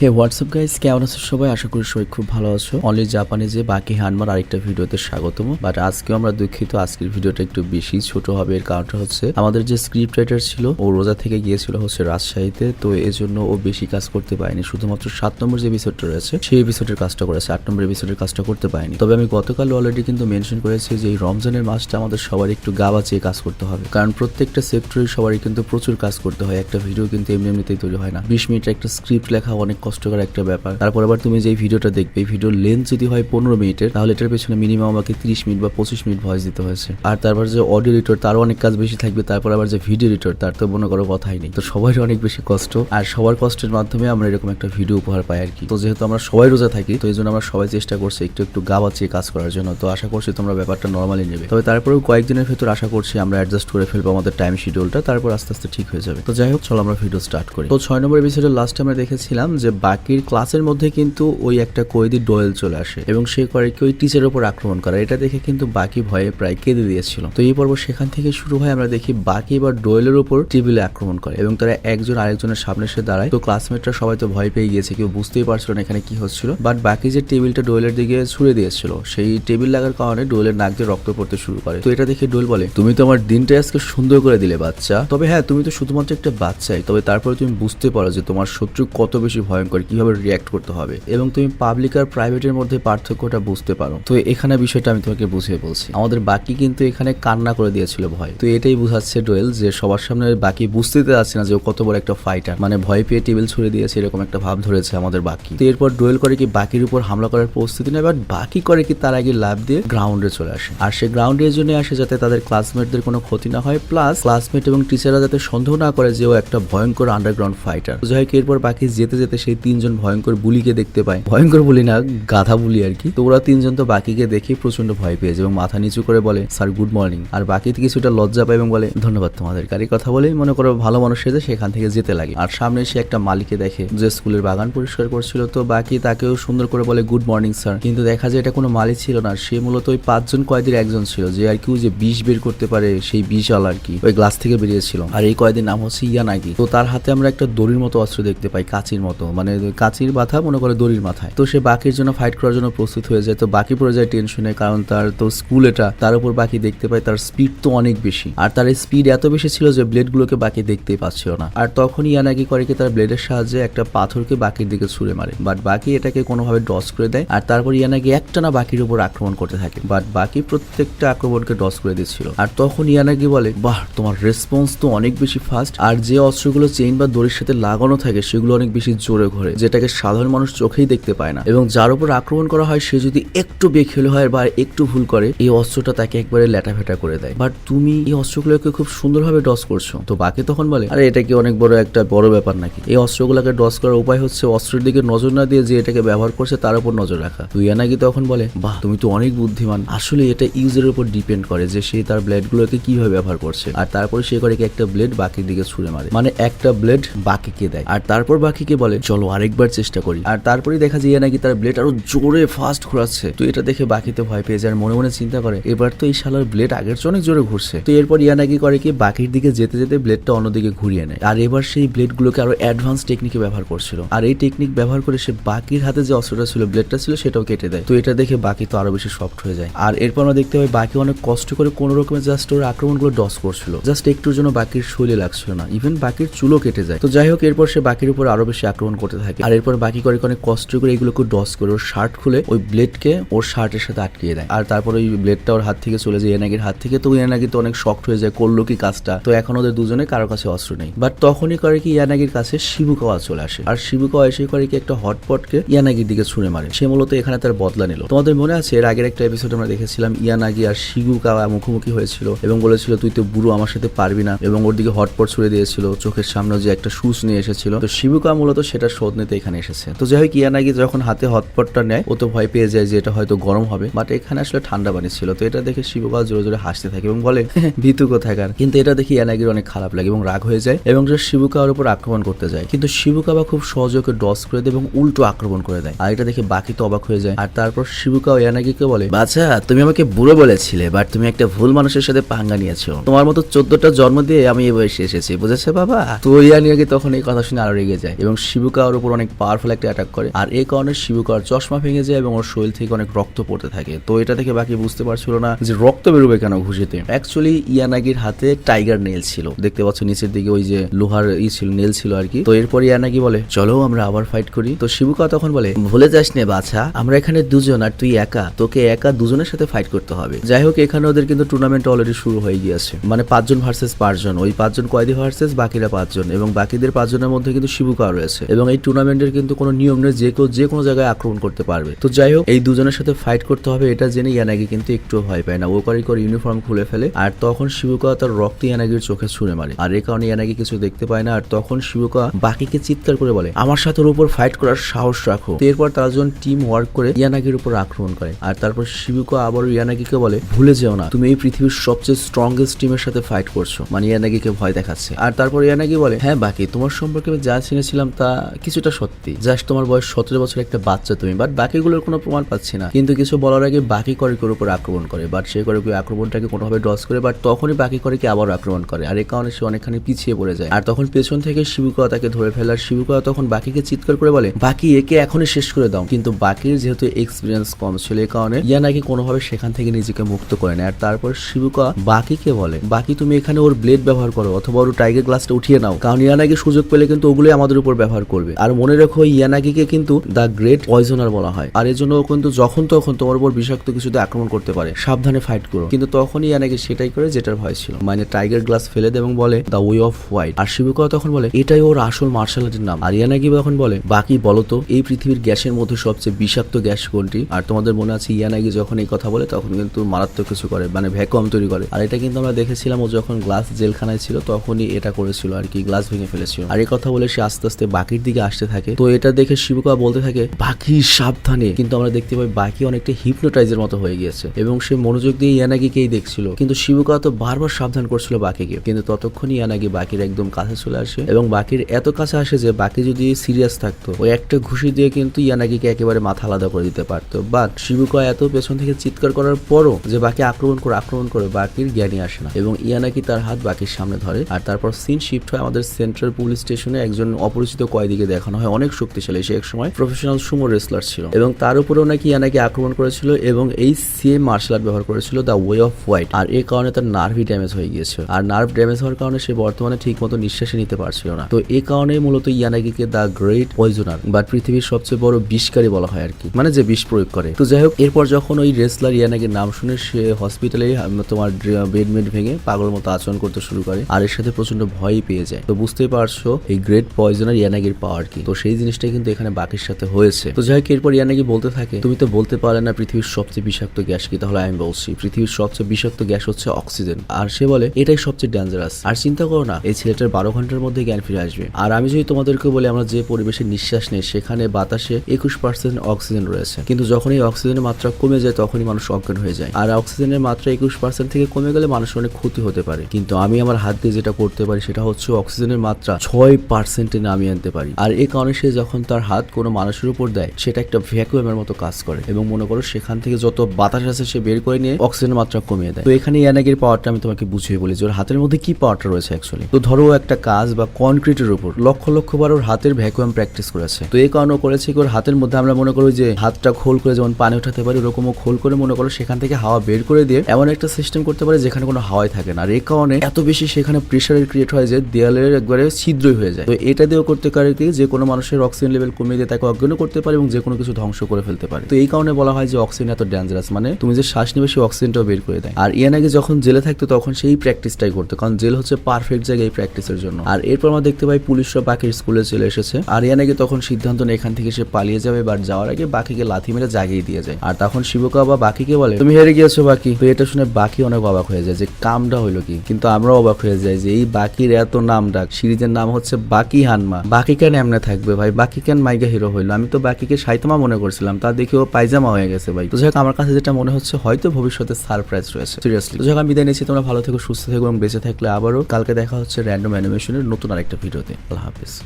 হে WhatsApp guys কেমন আছো সবাই? আশা করি সবাই খুব ভালো আছো। অনলি জাপানে যে বাকি হানমার আরেকটা ভিডিওতে স্বাগতম। বাট আজকেও আমরা দুঃখিত, আজকের ভিডিওটা একটু বেশি ছোট হবে। এর কারণটা হচ্ছে, আমাদের যে স্ক্রিপ্ট রাইটার ছিল, ও রোজা থেকে গিয়েছিল হচ্ছে রাজশাহীতে, তো এজন্য ও বেশি কাজ করতে পারেনি। শুধুমাত্র সাত নম্বর যে এপিসোডটা রয়েছে, সেই এপিসোডের কাজটা করেছে। আট নম্বর এপিসোডের কাজটা করতে পারেনি। তবে আমি গতকাল অলরেডি কিন্তু মেনশন করেছি যে এই রমজানের মাসটা আমাদের সবার একটু গা বাঁচিয়ে কাজ করতে হবে। কারণ প্রত্যেকটা সেক্টরে সবারই কিন্তু প্রচুর কাজ করতে হয়। একটা ভিডিও কিন্তু এমনি এমনিতেই তৈরি হয় না। বিশ মিনিটের একটা স্ক্রিপ্ট লেখা অনেক কষ্টকর একটা ব্যাপার। তারপর আবার তুমি যে ভিডিওটা দেখবে, এই ভিডিওর লেন্থ যদি হয় পনেরো মিনিটের, তাহলে এটার পেছনে মিনিমাম আমাকে তিরিশ মিনিট বা পঁচিশ মিনিট ভয়েস দিতে হয়েছে। আর তারপর যে অডিও এডিটর তারও অনেক কাজ বেশি থাকবে, তারপর আবার যে ভিডিও এডিটর তার তো মনে করো কথাই নেই। তো সবারই অনেক বেশি কষ্ট, আর সবার কষ্টের মাধ্যমে আমরা এরকম একটা ভিডিও উপহার পাই আর কি। তো যেহেতু আমরা সবাই রোজা থাকি, তো এই জন্য আমরা সবাই চেষ্টা করছি একটু একটু গা বাঁচিয়ে কাজ করার জন্য। তো আশা করছি তোমরা ব্যাপারটা নর্মালি নেবে। তবে তারপরেও কয়েকদিনের ভেতর আশা করছি আমরা অ্যাডজাস্ট করে ফেলব আমাদের টাইম শিডিউলটা তারপর আস্তে আস্তে ঠিক হয়ে যাবে। তো যাই হোক, চলো আমরা ভিডিও স্টার্ট করি। তো ছয় নম্বর এপিসোডের লাস্টে আমরা দেখেছিলাম যে বাকির ক্লাসের মধ্যে কিন্তু ওই একটা কয়েদি ডোয়েল চলে আসে এবং সে করে কি ওই টিচারের উপর আক্রমণ করা। এটা দেখে কিন্তু বাকি ভয়ে প্রায় কেঁদে দিয়েছিল। তো এই পর্ব সেখান থেকে শুরু হয়, আমরা দেখি বাকি এবার ডোয়েলের উপর টেবিলে আক্রমণ করে এবং তারা একজন আরেকজনের সামনে এসে দাঁড়ায়। তো ক্লাসমেটরা সবাই তো ভয় পেয়ে গিয়েছে, কেউ বুঝতেই পারছিল না এখানে কি হচ্ছিল। বাট বাকি যে টেবিলটা ডোয়েলের দিকে ছুড়ে দিয়েছিল, সেই টেবিল লাগার কারণে ডোয়েলের নাক দিয়ে রক্ত পড়তে শুরু করে। তো এটা দেখে ডোয়েল বলে, তুমি তো আমার দিনটা আজকে সুন্দর করে দিলে, বাচ্চা। তবে হ্যাঁ তুমি তো শুধুমাত্র একটা বাচ্চাই, তবে তারপরে তুমি বুঝতে পারো যে তোমার শত্রু কত বেশি ভয়ঙ্কর, কীভাবে রিয়াক্ট করতে হবে এবং তুমি পাবলিক আর প্রাইভেটের মধ্যে পার্থক্যটা বুঝতে পারো। তো এখানে বিষয়টা আমি তোমাকে বুঝিয়ে বলছি। আমাদের বাকি কিন্তু এখানে কান্না করে দিয়েছিল ভয়। তো এটাই বুঝাচ্ছে ডোয়েল যে সবার সামনে বাকি বুঝতে যাচ্ছে না যে ও কত বড় একটা ফাইটার মানে ভয় পেয়ে টেবিল ছুড়ে দিয়েছে, এরকম একটা ভাব ধরেছে আমাদের বাকি। তো এরপর ডোয়েল করে কি বাকির উপর হামলা করার প্রস্তুতি নেয় বাট বাকি করে কি তার আগে লাভ দিয়ে গ্রাউন্ডে চলে আসে। আর সে গ্রাউন্ডে এর জন্য আসে যাতে তাদের ক্লাসমেটদের কোনো ক্ষতি না হয় প্লাস ক্লাসমেট এবং টিচাররা যাতে সন্দেহ না করে যে ও একটা ভয়ঙ্কর আন্ডারগ্রাউন্ড ফাইটার হোক, এরপর বাকি যেতে যেতে সেই তিনজন ভয়ঙ্কর বুলিকে দেখতে পায়, ভয়ঙ্কর বুলি না, গাধা বুলি আর কি, তো ওরা তিনজন তো বাকিকে দেখে প্রচণ্ড ভয় পেয়েছে এবং মাথা নিচু করে বলে, স্যার গুড মর্নিং আর বাকি কিছুটা লজ্জা পায় এবং বলে, ধন্যবাদ তোমাদের। গাড়ি কথা বলেই মনে করো ভালো মানুষ সেজে সেখান থেকে যেতে লাগে। আর সামনে সে একটা মালিকে দেখে, যে স্কুলের বাগান পরিষ্কার করছিল, তো বাকি তাকেও সুন্দর করে বলে গুড মর্নিং স্যার কিন্তু দেখা যায় এটা কোনো মালিক ছিল না, সে মূলত ওই পাঁচজন কয়েদির একজন ছিল, যে আর কি যে বিষ বের করতে পারে, সেই বিশাল আর কি, ওই গ্লাস থেকে বেরিয়েছিল। আর এই কয়েদির নাম হচ্ছে ইয়ানাগি তো তার হাতে আমরা একটা দড়ির মতো অস্ত্র দেখতে পাই, কাচির মতো মানে কাচির মাথা, মনে করে দড়ির মাথায়। তো সে বাকির জন্য ফাইট করার জন্য প্রস্তুত হয়ে যায়। তো বাকি পড়ে যায় টেনশনে কারণ তার তো স্কুল এটা, তার উপর বাকি দেখতে পায়, তার স্পিড তো অনেক বেশি। আর তার স্পিড এত বেশি ছিল যে ব্লেড গুলোকে বাকি দেখতেই পাচ্ছিল না। আর তখন ইয়ানাগি করে কি তার ব্লেডের সাহায্যে একটা পাথরকে বাকির দিকে ছুঁড়ে মারে। বাট বাকি এটাকে কোনোভাবে ডস করে দেয়। আর তারপর ইয়ানাগি একটানা বাকির উপর আক্রমণ করতে থাকে। বাট বাকি প্রত্যেকটা আক্রমণকে ডস করে দিচ্ছিল। আর তখন ইয়ানাগি বলে, বাহ, তোমার রেসপন্স তো অনেক বেশি ফাস্ট আর যে অস্ত্রগুলো চেইন বা দড়ির সাথে লাগানো থাকে, সেগুলো অনেক বেশি জোরে ঘোরে, যেটাকে সাধারণ মানুষ চোখেই দেখতে পায় না। এবং যার উপর আক্রমণ করা হয়, সে যদি একটু বেখেল হয় বা একটু ভুল করে, এই অস্ত্রটা তাকে একবারে ল্যাটাফেটা করে দেয়। বাট তুমি এই অস্ত্রগুলোকে খুব সুন্দরভাবে ডস করছ। তো বাকি তখন বলে, আরে, এটা কি অনেক বড় একটা বড় ব্যাপার নাকি? এই অস্ত্রগুলোকে ডস করার উপায় হচ্ছে অস্ত্রের দিকে নজর না দিয়ে যে এটাকে ব্যবহার করছে, তার উপর নজর রাখা। তুই নাকি তখন বলে, বাহ, তুমি তো অনেক বুদ্ধিমান। আসলে এটা ইউজের উপর ডিপেন্ড করে যে সে তার ব্লেড গুলোকে কীভাবে ব্যবহার করছে। আর তারপরে সে করে একটা ব্লেড বাকির দিকে ছুঁড়ে মারে। মানে একটা ব্লেড বাকিকে দেয়। আর তারপর বাকিকে বলে, চলো আরেকবার চেষ্টা করি। আর তারপরে দেখা যায় নাকি তার ব্লেড আরও জোরে ফাস্ট ঘোরাচ্ছে। তো এটা দেখে বাকিতে ভয় পেয়ে যায় মনে মনে চিন্তা করে, এবার তো এই শালার ব্লেড আগের চেয়ে অনেক জোরে ঘুরছে। তো এরপর ইয়ানাকি করে কি, বাকির দিকে যেতে যেতে ব্লেডটা অন্যদিকে ঘুরিয়ে নেয়। আর এবার সেই ব্লেড গুলোকে আরও অ্যাডভান্স টেকনিকে ব্যবহার করছিল। আর এই টেকনিক ব্যবহার করে সে বাকির হাতে যে অস্ত্রটা ছিল ব্লেডটা ছিল, সেটাও কেটে দেয়। তো এটা দেখে বাকি তো আরও বেশি সফট হয়ে যায়। আর এরপর আমরা দেখতে পাই, বাকি অনেক কষ্ট করে কোন রকমের জাস্ট ওর আক্রমণগুলো ডস করছিল। জাস্ট একটুর জন্য বাকির শৈলী লাগছিল না। ইভেন বাকির চুলও কেটে যায়। তো যাই হোক, এরপর সে বাকির উপর আরও বেশি আক্রমণ করতে থাকে। আর এরপর বাকি করে অনেক কষ্ট করে এগুলোকে ডস করে ওর শার্ট খুলে ওই ব্লেডকে ওর শার্টের সাথে আটকিয়ে দেয়। আর তারপর ওই ব্লেডটা ওর হাত থেকে চলে যায় এনাগির হাত থেকে। তো ইয়ানাগি তো অনেক শক্ট হয়ে যায়, করল কি কাজটা? তো এখন ওদের দুজনে কারও কাছে অস্ত্র নেই। বাট তখনই করে কি ইয়ানাগির কাছে শিবুকাওয়া চলে আসে। আর শিবুকাওয়া এসে করে কি একটা হটপটকে ইয়ানাগির দিকে ছুঁড়ে মারে। সে মূলত এখানে তার বদলা নিল। তোমাদের মনে আছে এর আগের একটা এপিসোড আমরা দেখেছিলাম, ইয়ানাগি আর শিবুকাওয়া মুখোমুখি হয়েছিল এবং বলেছিল, তুই তো বুড়ো, আমার সাথে পারবি না। এবং ওর দিকে হটপট ছুড়ে দিয়েছিল। চোখের সামনে যে একটা শুজ নিয়ে এসেছিল। তো শিবুকা মূলত সেটা শোধ নিতে এখানে এসেছে। তো যাই হোক ইয়ানাগি যখন হাতে হটপটটা নেয়, ও তো ভয় পেয়ে যায় যে এটা হয়তো গরম হবে বাট এখানে আসলে ঠান্ডা পানি ছিল। তো এটা দেখে শিবুকা জোরে জোরে হাসতে থাকে এবং বলে ভীতু কোথাকার? কিন্তু এটা দেখে ইয়ানাগির অনেক খারাপ লাগে এবং রাগ হয়ে যায় এবং সে শিবুকার উপর আক্রমণ করতে যায়। কিন্তু শিবুকা বা খুব সহজে ওকে ডস করে দেয় এবং উল্টো আক্রমণ করে দেয়। আর এটা দেখে বাকি তো অবাক হয়ে যায়। আর তারপর শিবুকা ও ইয়ানাগিকে বলে বাচ্চা তুমি আমাকে বুড়ো বলেছিলে বাট তুমি একটা ভুল মানুষের সাথে পাঙ্গা নিয়েছো। তোমার মতো চোদ্দটা জন্ম দিয়ে আমি এই বয়সে এসেছি, বুঝেছে বাবা? তো ইয়ানাগি তখন এই কথা শুনে আরও রেগে যায় এবং শিবুকা শিবুকার উপর অনেক পাওয়ারফুল একটা অ্যাটাক করে। আর এই কারণে শিবুকার চশমা ভেঙে যায় এবং ওর শরীর থেকে অনেক রক্ত পড়তে থাকে। তো এটা থেকে বাকি বুঝতে পারছিল না যে রক্ত বেরোবে কেন ঘুষিতে। অ্যাকচুয়ালি ইয়ানাগির হাতে টাইগার নেল ছিল। দেখতে পাচ্ছ নিচের দিকে ওই যে লোহার ই ছিল নেল ছিল আর কি। তো এরপর ইয়ানাগি বলে, চলো আমরা আবার ফাইট করি। তো শিবুকা তখন বলে, ভুলে যাস নে বাছা, আমরা এখানে দুজন আর তুই একা। তোকে একা দুজনের সাথে ফাইট করতে হবে। যাই হোক, এখানে ওদের কিন্তু টুর্নামেন্ট অলরেডি শুরু হয়ে গিয়েছে। মানে পাঁচজন ভার্সেস পাঁচজন। ওই পাঁচজন কয়েদি ভার্সেস বাকিরা পাঁচজন। এবং বাকিদের পাঁচজনের মধ্যে কিন্তু শিবুকা রয়েছে। এবং এই টুর্নামেন্টের কিন্তু কোনো নিয়ম নেই, যে কেউ যে কোনো জায়গায় আক্রমণ করতে পারবে। তো যাই হোক, এই দুজনের সাথে ফাইট করতে হবে, এটা জেনে ইয়ানাগি কিন্তু একটু ভয় পায় না। ও করে করে ইউনিফর্ম খুলে ফেলে, আর তখন শিবুকা তার রক্ত ইয়ানাগির চোখে ছুঁড়ে মারে। আর এ কারণে ইয়ানাগি কিছু দেখতে পায় না, আর তখন শিবুকা বাকিকে চিৎকার করে বলে, আমার সাথে ওর উপর ফাইট করার সাহস রাখো। এরপর তারা যখন টিম ওয়ার্ক করে ইয়ানাগির উপর আক্রমণ করে। আর তারপর শিবুকা আবার ইয়ানাগিকে বলে, ভুলে যেও না, তুমি এই পৃথিবীর সবচেয়ে স্ট্রংগেস্ট টিমের সাথে ফাইট করছ। মানে ইয়ানাগিকে ভয় দেখাচ্ছে। আর তারপর ইয়ানাগি বলে হ্যাঁ বাকি তোমার সম্পর্কে আমি যা চিনেছিলাম তা কিছুটা সত্যি। জাস্ট তোমার বয়স সতেরো বছর একটা বাচ্চা তুমি বাট বাকিগুলোর কোনো প্রমাণ পাচ্ছি না। কিন্তু কিছু বলার আগে বাকি করিকের উপর আক্রমণ করে বাট সে করে আক্রমণটাকে কোনোভাবে ডস করে বাট তখনই বাকি করিকে আবার আক্রমণ করে। আর এই কারণে সে অনেকখানি পিছিয়ে পড়ে যায়। আর তখন পেছন থেকে শিবুকা তাকে ধরে ফেলার শিবুকা তখন বাকিকে চিৎকার করে বলে, বাকি একে এখনই শেষ করে দাও। কিন্তু বাকির যেহেতু এক্সপিরিয়েন্স কম ছিল, এই কারণে ইয়া নাকি কোনোভাবে সেখান থেকে নিজেকে মুক্ত করে নেয়। আর তারপর শিবুকা বাকিকে বলে, বাকি তুমি এখানে ওর ব্লেড ব্যবহার করো, অথবা ওর টাইগার গ্লাসটা উঠিয়ে নাও। কারণ ইয়ানাগি সুযোগ পেলে কিন্তু ওগুলোই আমাদের উপর ব্যবহার করবে। আর মনে রেখো ইয়ানাগিকে কিন্তু দ্য গ্রেট পয়জনার বলা হয়। আর এর জন্য কিন্তু যখন তখন তোমার উপর বিষাক্ত কিছুতে আক্রমণ করতে পারে, সাবধানে ফাইট করো। কিন্তু তখনই ইয়ানাগি সেটাই করে যেটার ভয় ছিল। মানে টাইগার গ্লাস ফেলে দেয় এবং বলে দ্য ওয়ে অফ হোয়াইট আর শিবুকা তখন বলে, এটাই ওর আসল মার্শাল আর্টের নাম। আর ইয়ানাগি তখন বলে, বাকি বলো তো, এই পৃথিবীর গ্যাসের মধ্যে সবচেয়ে বিষাক্ত গ্যাস কোনটি? আর তোমাদের মনে আছে ইয়ানাগি যখন এই কথা বলে, তখন কিন্তু মারাত্মক কিছু করে মানে ভ্যাকুয়াম তৈরি করে। আর এটা কিন্তু আমরা দেখেছিলাম ও যখন গ্লাস জেলখানায় ছিল, তখনই এটা করেছিল আর কি গ্লাস ভেঙে ফেলেছিল। আর এই কথা বলে সে আস্তে আস্তে বাকির দিকে আসতে থাকে। তো এটা দেখে শিবুকা বলতে থাকে বাকি সাবধানে। কিন্তু আমরা দেখতে পাই বাকি অনেকটা হিপনোটাইজের মতো হয়ে গিয়েছে এবং সে মনোযোগ দিয়ে ইয়ানাগিকেই দেখছিল। কিন্তু শিবুকা তো বারবার সাবধান করছিল বাকিকে কিন্তু ততক্ষণই ইয়ানাগি বাকির একদম কাছে চলে আসে এবং বাকির এত কাছে আসে যে বাকি যদি সিরিয়াস থাকতো, ওই একটা ঘুষি দিয়ে কিন্তু ইয়ানাগিকে একেবারে মাথা আলাদা করে দিতে পারতো। বাট শিবুকা এত পেছন থেকে চিৎকার করার পরও যে বাকি আক্রমণ করে আক্রমণ করে বাকির জ্ঞানী আসে না এবং ইয়ানাকি তার হাত বাকির সামনে ধরে। আর তারপর সিন শিফট হয় আমাদের সেন্ট্রাল পুলিশ স্টেশনে একজন অপরিচিত কয়েদিকে দেখানো হয়, অনেক শক্তিশালী। সে এক সময় প্রফেশনাল সুমো রেসলার ছিল এবং তার উপরেও নাকি ইয়ানাকি আক্রমণ করেছিল এবং এই সেম মার্শাল আর্ট ব্যবহার করেছিল দ্য ওয়ে অফ হোয়াইট আর এই কারণে তার নার্ভই ড্যামেজ হয়ে গিয়েছিল। আর নার্ভ ড্যামেজ হওয়ার কারণে সে বর্তমানে ঠিক মতো নিঃশ্বাসে নিতে পারছিল না। তো এই কারণে মূলত ইয়ানাগিকে দ্য গ্রেট পয়জনার বা পৃথিবীর সবচেয়ে বড় বিষকারী বলা হয় আর কি মানে যে বিষ প্রয়োগ করে। তো যাই হোক, এরপর যখন ওই রেসলার ইয়ানাগির নাম শুনে সে হসপিটালে তোমার বেড মেড ভেঙে পাগল মতো আচরণ করতে শুরু করে, আর এর সাথে প্রচণ্ড ভয়ই পেয়ে যায়। তো বুঝতেই পারছ, এই গ্রেট পয়জনার ইয়ানাগির পাওয়ার কি তো সেই জিনিসটা কিন্তু এখানে বাকির সাথে হয়েছে। তো যাই হোক, এরপর ইয়ানাগি বলতে থাকে, তুমি তো বলতে পারলে না পৃথিবীর সবচেয়ে বিষাক্ত গ্যাস কি? তাহলে আমি বলছি, পৃথিবীর সবচেয়ে বিষাক্ত গ্যাস হচ্ছে অক্সিজেন। আর সে বলে, এটাই সবচেয়ে ডেঞ্জারাস আর চিন্তা করো না, এই ছেলেটার বারো ঘণ্টার মধ্যে জ্ঞান ফিরে আসবে। আর আমি যদি তোমাদেরকে বলি, আমরা যে পরিবেশে নিঃশ্বাস নেই, সেখানে বাতাসে একুশ পার্সেন্ট অক্সিজেন রয়েছে। কিন্তু যখন এই অক্সিজেনের মাত্রা কমে যায়, তখনই মানুষ অজ্ঞান হয়ে যায়। আর অক্সিজেনের মাত্রা একুশ পার্সেন্ট থেকে কমে গেলে মানুষের অনেক ক্ষতি হতে পারে। কিন্তু আমি আমার হাত দিয়ে যেটা করতে পারি, সেটা হচ্ছে অক্সিজেনের মাত্রা ছয় পার্সেন্টে নামিয়ে আনতে পারি। আর এই কারণে সে যখন তার হাত কোনো মানুষের উপর দেয়, সেটা একটা ভ্যাকুয়ামের মতো কাজ করে। এবং মনে করো সেখান থেকে যত বাতাস আছে সে বের করে নিয়ে অক্সিজেনের মাত্রা কমিয়ে দেয়। তো এখানে ইয়ানাগির পাওয়ারটা আমি তোমাকে বুঝিয়ে বলি যে ওর হাতের মধ্যে কি পাওয়ারটা রয়েছে অ্যাকচুয়ালি তো ধরো একটা কাজ বা কনক্রিটের উপর লক্ষ লক্ষ বার ওর হাতের ভ্যাকুয়াম প্র্যাকটিস করেছে। তো এই কারণে করেছে কি ওর হাতের মধ্যে আমরা মনে করি যে হাতটা খোল করে যেমন পানি উঠাতে পারি, ওরকমও খোল করে মনে করো সেখান থেকে হাওয়া বের করে দিয়ে এমন একটা সিস্টেম করতে পারে যেখানে কোনো হাওয়াই থাকে না। আর এই কারণে এত বেশি সেখানে প্রেশারের ক্রিয়েট হয় যে দেয়ালের একবারে ছিদ্রই হয়ে যায়। তো এটা দিয়েও করতে পারে কি যে কোনো মানুষের অক্সিজেন লেভেল কমিয়ে দিয়ে তাকে অজ্ঞানও করতে পারে এবং যে কোনো কিছু ধ্বংস করে ফেলতে পারে। তো এই কারণে বলা হয় যে অক্সিজেন এত ডেঞ্জারাস মানে তুমি যে শ্বাস নেবে, সেই অক্সিজেনটাও বের করে দেয়। আর ইয়ানাকে যখন জেলে থাকতো, তখন সেই প্র্যাকটিসটাই করতো। কারণ জেল হচ্ছে পারফেক্ট জায়গা এই প্র্যাকটিসের জন্য। আর এরপর আমরা দেখতে পাই পুলিশরা বাকির স্কুলে চলে এসেছে। আর ইয়ানাকে তখন সিদ্ধান্ত নেয়, এখান থেকে সে পালিয়ে যাবে বাট যাওয়ার আগে বাকিকে লাথি মেরে জাগিয়ে দিয়ে যায়। আর তখন শিবকা বা বাকিকে বলে, তুমি হেরে গিয়েছো বাকি। তো এটা শুনে বাকি অনেক অবাক হয়ে যায় যে, কামটা হইল কি? কিন্তু আমরাও অবাক হয়ে যাই যে, এই বাকির এত নাম ডাক। সিরিজের নাম হচ্ছে বাকি হানমা। বাকি কেন এমনে থাকবে, ভাই। বাকি কেন মাইগা হিরো হইল? আমি তো বাকিকে সাইতমা মনে করছিলাম, তা দেখে ও পায়জামা হয়ে গেছে, ভাই। তো যাই হোক আমার কাছে যেটা মনে হচ্ছে, হয়তো ভবিষ্যতে সারপ্রাইজ রয়েছে। সিরিয়াসলি তো যাই হোক আমি বিদায় নিচ্ছি। তোমরা ভালো থেকো, সুস্থ থেকো এবং বেঁচে থাকলে আবারও। কালকে দেখা হচ্ছে র্যান্ডম অ্যানিমেশনের নতুন আরেকটা ভিডিওতে আল্লাহ হাফিজ।